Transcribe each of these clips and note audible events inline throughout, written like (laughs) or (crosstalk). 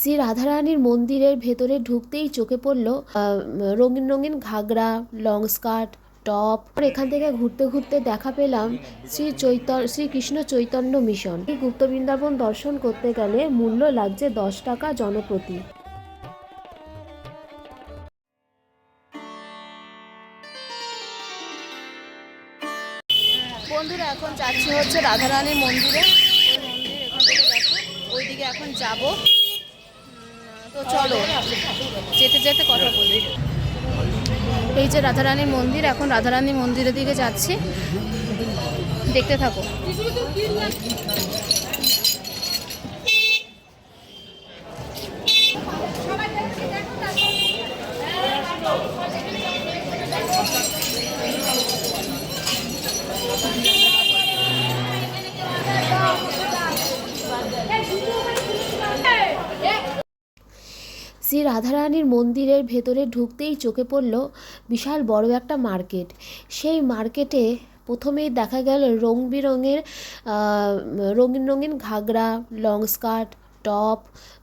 শ্রী রাধারানীর মন্দিরের ভেতরে ঢুকতেই চোখে পড়ল রঙিন রঙিন ঘাগরা, লং স্কার্ট, টপ। এখান থেকে ঘুরতে ঘুরতে দেখা পেলাম শ্রী চৈতন্য শ্রীকৃষ্ণ চৈতন্য মিশন। এই গুপ্ত বৃন্দাবন দর্শন করতে গেলে মূল্য লাগছে দশ টাকা জনপ্রতি। বন্ধুরা, এখন যাচ্ছি হচ্ছে রাধারানীর মন্দিরে। ওই এখান থেকে দেখো, ওইদিকে এখন যাব। চলো, যেতে যেতে কথা বলি। এই যে রাধারানীর মন্দির, এখন রাধারানীর মন্দিরের দিকে যাচ্ছি। দেখতে থাকো। রাধারানীর মন্দিরের ভেতরে ঢুকতেই চোখে পড়ল বিশাল বড় একটা মার্কেট। সেই মার্কেটে প্রথমেই দেখা গেল রং বেরঙের রঙিন রঙিন ঘাগরা, লং স্কার্ট টপ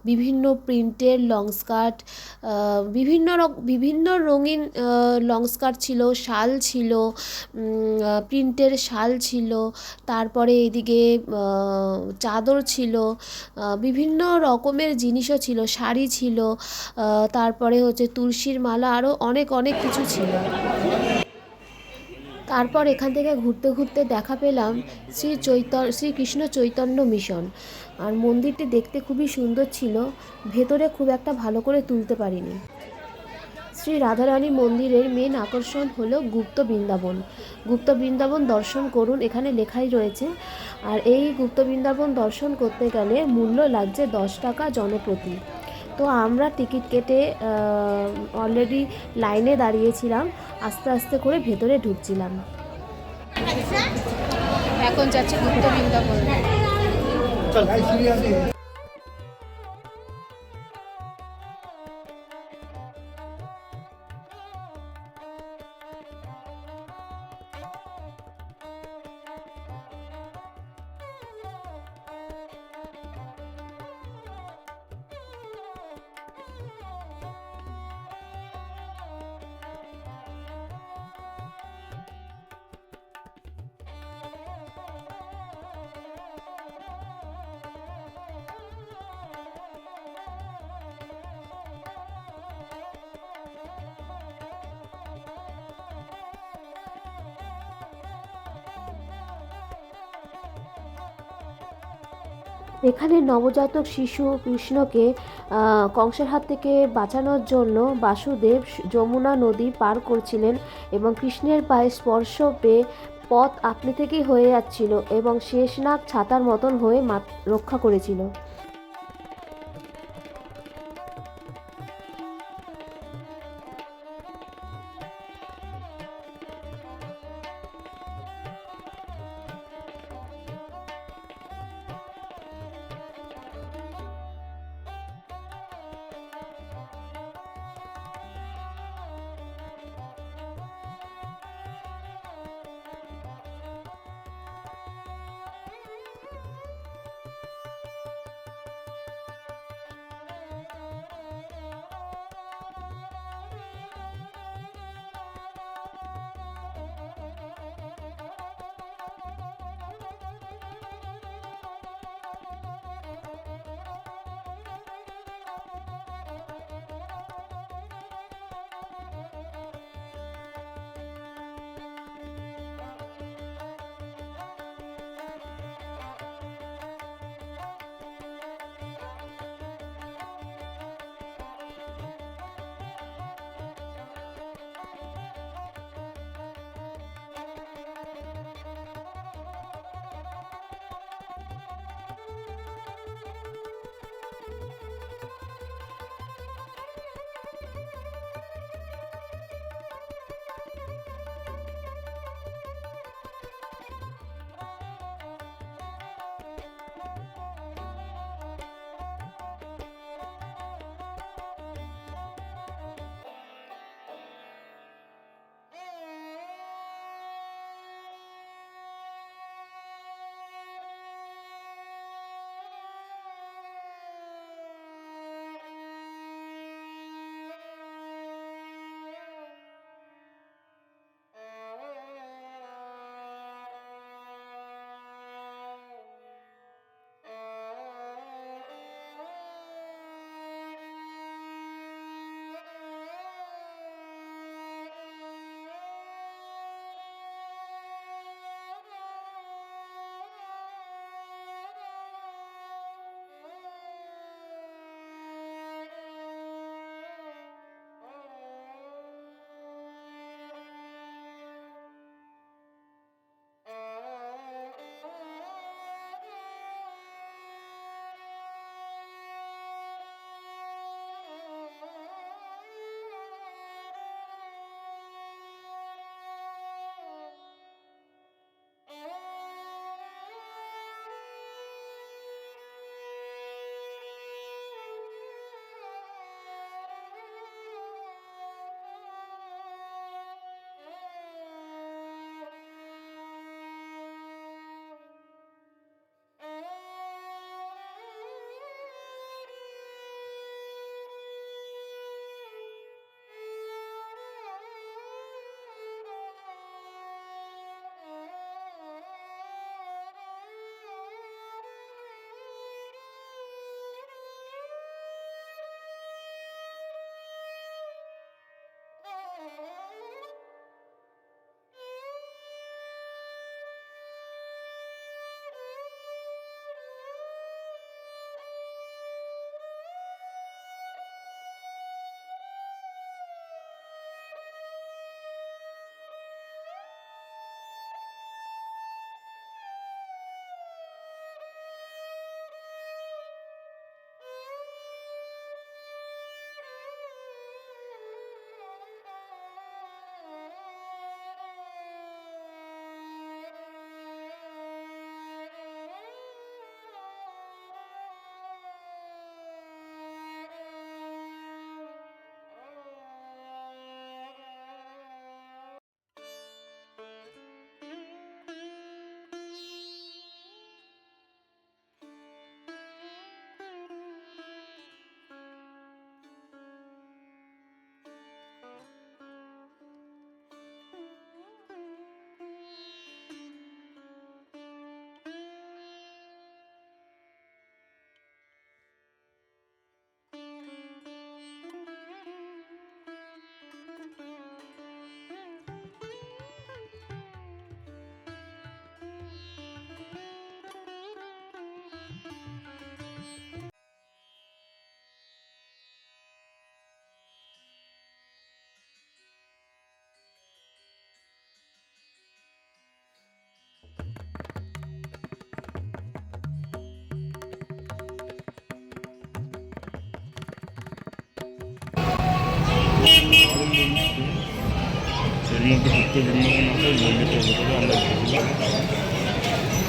বিভিন্ন প্রিন্টের লং স্কার্ট বিভিন্ন বিভিন্ন রঙিন লং স্কার্ট ছিল, শাল ছিল প্রিন্টের শাল ছিল, তারপরে এদিকে চাদর ছিল বিভিন্ন রকমের জিনিসও ছিল, শাড়ি ছিল তারপরে হচ্ছে তুলসীর মালা আরও অনেক অনেক কিছু ছিল। তারপর এখান থেকে ঘুরতে ঘুরতে দেখা পেলাম শ্রী চৈতন্য শ্রীকৃষ্ণ চৈতন্য মিশন। আর মন্দিরটি দেখতে খুবই সুন্দর ছিল, ভেতরে খুব একটা ভালো করে তুলতে পারিনি। শ্রী রাধারানী মন্দিরের মেন আকর্ষণ হলো গুপ্ত বৃন্দাবন। গুপ্ত বৃন্দাবন দর্শন করুন, এখানে লেখাই রয়েছে। আর এই গুপ্ত বৃন্দাবন দর্শন করতে গেলে মূল্য লাগছে দশ টাকা জনপ্রতি। তো আমরা টিকিট কেটে অলরেডি লাইনে দাঁড়িয়েছিলাম আস্তে আস্তে করে ভেতরে ঢুকছিলাম। এখন যাচ্ছে গুপ্ত বৃন্দাবন। এখানে নবজাতক শিশু কৃষ্ণকে কংসের হাত থেকে বাঁচানোর জন্য বাসুদেব যমুনা নদী পার করছিলেন এবং কৃষ্ণের পায়ে স্পর্শ পেয়ে পথ আপনি থেকেই হয়ে যাচ্ছিল এবং শেষনাগ ছাতার মতন হয়ে রক্ষা করেছিল। Oh. (laughs)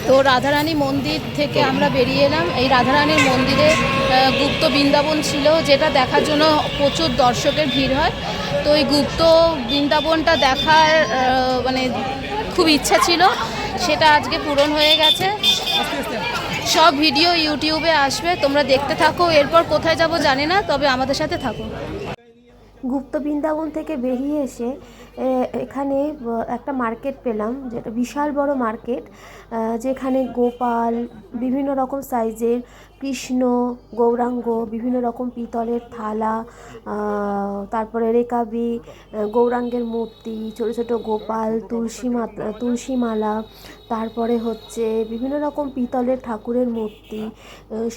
তো রাধারানী মন্দির থেকে আমরা বেরিয়ে এলাম। এই রাধারানীর মন্দিরে গুপ্ত বৃন্দাবন ছিল, যেটা দেখার জন্য প্রচুর দর্শকের ভিড় হয়। তো এই গুপ্ত বৃন্দাবনটা দেখার মানে খুব ইচ্ছা ছিল, সেটা আজকে পূরণ হয়ে গেছে। সব ভিডিও ইউটিউবে আসবে, তোমরা দেখতে থাকো। এরপর কোথায় যাব জানি না, তবে আমাদের সাথে থাকো। গুপ্ত বৃন্দাবন থেকে বেরিয়ে এসে এখানে একটা মার্কেট পেলাম, যেটা বিশাল বড় মার্কেট যেখানে গোপাল, বিভিন্ন রকম সাইজের কৃষ্ণ, গৌরাঙ্গ, বিভিন্ন রকম পিতলের থালা তারপরে রেকাবি গৌরাঙ্গের মূর্তি, ছোট ছোট গোপাল, তুলসী মাতা, তুলসী মালা তারপরে হচ্ছে বিভিন্ন রকম পিতলের ঠাকুরের মূর্তি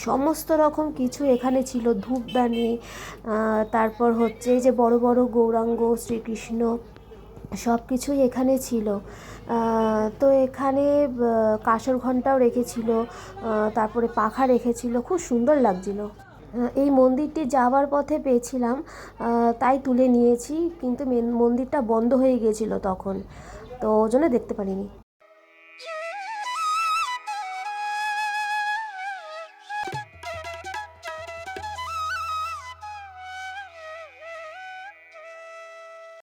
সমস্ত রকম কিছু এখানে ছিল, ধূপদানি তারপর হচ্ছে যে বড় বড় গৌরাঙ্গ, শ্রীকৃষ্ণ সব কিছুই এখানে ছিল। তো এখানে কাঁসর ঘণ্টাও রেখেছিল তারপরে পাখা রেখেছিল, খুব সুন্দর লাগছিল। এই মন্দিরটি যাওয়ার পথে পেয়েছিলাম তাই তুলে নিয়েছি, কিন্তু মেন মন্দিরটা বন্ধ হয়ে গিয়েছিল তখন। তো ওই জন্য দেখতে পারিনি।